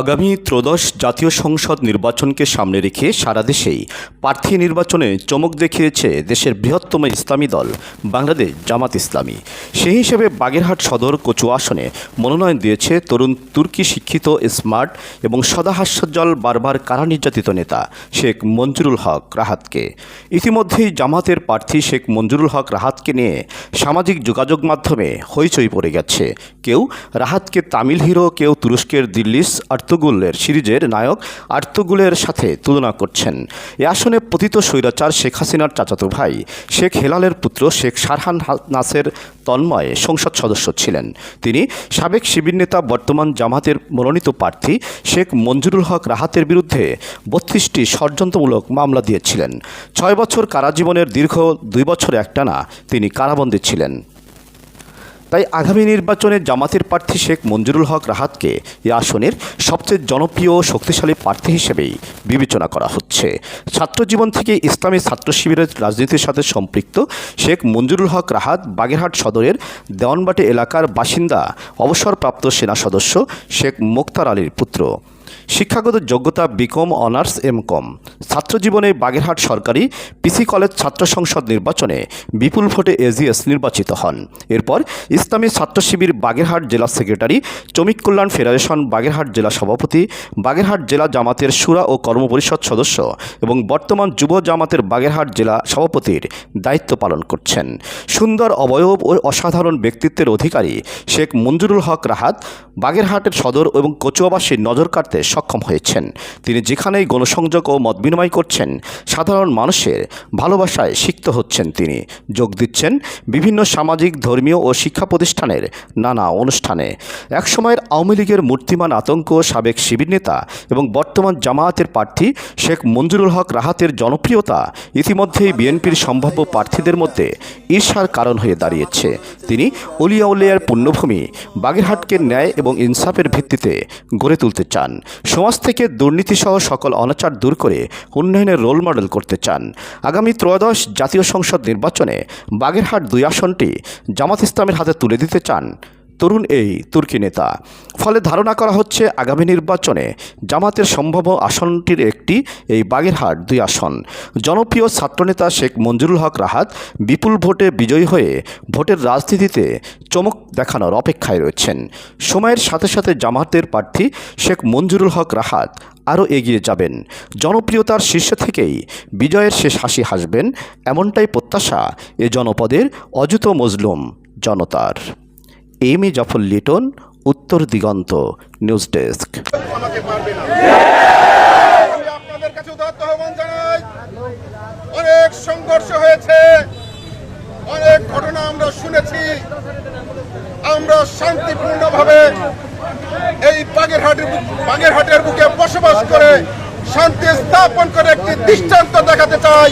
আগামী ত্রয়োদশ জাতীয় সংসদ নির্বাচনকে সামনে রেখে সারা দেশেই প্রার্থী নির্বাচনে চমক দেখিয়েছে দেশের বৃহত্তম ইসলামী দল, বাংলাদেশ জামাত ইসলামী। সেই হিসেবে বাগেরহাট সদর কচু আসনে মনোনয়ন দিয়েছে তরুণ তুর্কি শিক্ষিত স্মার্ট এবং সদাহাস্যজ্জ্বল বারবার কারা নির্যাতিত নেতা শেখ মঞ্জুরুল হক রাহাতকে। ইতিমধ্যেই জামাতের প্রার্থী শেখ মঞ্জুরুল হক রাহাতকে নিয়ে সামাজিক যোগাযোগ মাধ্যমে হইচই পড়ে গেছে। কেউ রাহাতকে তামিল হিরো, কেউ তুরস্কের দিল্লিস আর্তুগুলের সিরিজের নায়ক আর্তুগুলের সাথে তুলনা করছেন। এ আসনে পতিত স্বৈরাচার শেখ হাসিনার চাচাতো ভাই। শেখ হেলালের পুত্র শেখ সারহান নাসের তন্ময় সংসদ সদস্য ছিলেন। তিনি সাবেক শিবির নেতা, বর্তমান জামাতের মনোনীত প্রার্থী শেখ মঞ্জুরুল হক রাহাতের বিরুদ্ধে বত্রিশটি ষড়যন্ত্রমূলক মামলা দিয়েছিলেন। ছয় বছর কারাজীবনের দীর্ঘ দুই বছর একটানা তিনি কারাবন্দী ছিলেন। তাই আগামী নির্বাচনে জামাতের প্রার্থী শেখ মঞ্জুরুল হক রাহাতকে এ আসনের সবচেয়ে জনপ্রিয় ও শক্তিশালী প্রার্থী হিসেবেই বিবেচনা করা হচ্ছে। ছাত্রজীবন থেকে ইসলামী ছাত্র শিবিরের রাজনীতির সাথে সম্পৃক্ত শেখ মঞ্জুরুল হক রাহাত বাগেরহাট সদরের দেওয়ানবাটি এলাকার বাসিন্দা অবসরপ্রাপ্ত সেনা সদস্য শেখ মোক্তার আলীর পুত্র। শিক্ষাগত যোগ্যতা B Com honours M Com ছাত্রজীবনে Bagerhat সরকারি পিসি কলেজ ছাত্র সংসদ নির্বাচনে বিপুল ভোটে এজিএস নির্বাচিত হন। এরপর ইসলামী ছাত্র শিবির বাগেরহাট জেলা সেক্রেটারি চমিক কল্যাণ ফেডারেশন বাগেরহাট জেলা সভাপতি, বাগেরহাট জেলা জামাতের সুরা ও কর্মপরিষদ সদস্য এবং বর্তমান যুব জামাতের বাগেরহাট জেলা সভাপতির দায়িত্ব পালন করছেন। সুন্দর, অবয়ব ও অসাধারণ ব্যক্তিত্বের অধিকারী শেখ মঞ্জুরুল হক রাহাত বাগেরহাটের সদর এবং কচুয়াবাসীর নজর কাড়তে সক্ষম হয়েছেন। তিনি যেখানেই গণসংযোগ ও মত বিনিময় করছেন, সাধারণ মানুষের ভালোবাসায় সিক্ত হচ্ছেন তিনি। যোগ দিচ্ছেন বিভিন্ন সামাজিক, ধর্মীয় ও শিক্ষা প্রতিষ্ঠানের নানা অনুষ্ঠানে। একসময়ের আওয়ামী লীগের মূর্তিমান আতঙ্ক সাবেক শিবির নেতা এবং বর্তমান জামায়াতের প্রার্থী শেখ মঞ্জুরুল হক রাহাতের জনপ্রিয়তা ইতিমধ্যেই বিএনপির সম্ভাব্য প্রার্থীদের মধ্যে ঈর্ষার কারণ হয়ে দাঁড়িয়েছে। তিনি অলিয়া উলিয়ার পুণ্যভূমি, বাগেরহাটকে ন্যায় এবং ইনসাফের ভিত্তিতে গড়ে তুলতে চান। সমাজ থেকে দুর্নীতিসহ সকল অনাচার দূর করে উন্নয়নের রোল মডেল করতে চান। আগামী ত্রয়োদশ জাতীয় সংসদ নির্বাচনে বাগেরহাট দুই আসনটি জামাত ইসলামের হাতে তুলে দিতে চান। তরুণ এই তুর্কি নেতা। ফলে ধারণা করা হচ্ছে আগামী নির্বাচনে জামাতের সম্ভাব্য আসনটির একটি, এই বাগেরহাট দুই আসন। জনপ্রিয় ছাত্রনেতা শেখ মঞ্জুরুল হক রাহাত বিপুল ভোটে বিজয়ী হয়ে ভোটের রাজনীতিতে চমক দেখানোর অপেক্ষায় রয়েছেন। সময়ের সাথে সাথে জামাতের প্রার্থী শেখ মঞ্জুরুল হক রাহাত আরও এগিয়ে যাবেন। জনপ্রিয়তার শীর্ষ থেকেই বিজয়ের শেষ হাসি হাসবেন, এমনটাই প্রত্যাশা এ জনপদের অযুত মজলুম জনতার। এম এ জাফর লিটন, উত্তর দিগন্ত, নিউজ ডেস্ক। অনেক সংঘর্ষ হয়েছে, অনেক ঘটনা আমরা শুনেছি। আমরা শান্তিপূর্ণভাবে এই বাগেরহাটের বাগেরহাটের বুকে বসবাস করে শান্তি স্থাপন করে একটি দৃষ্টান্ত দেখাতে চাই।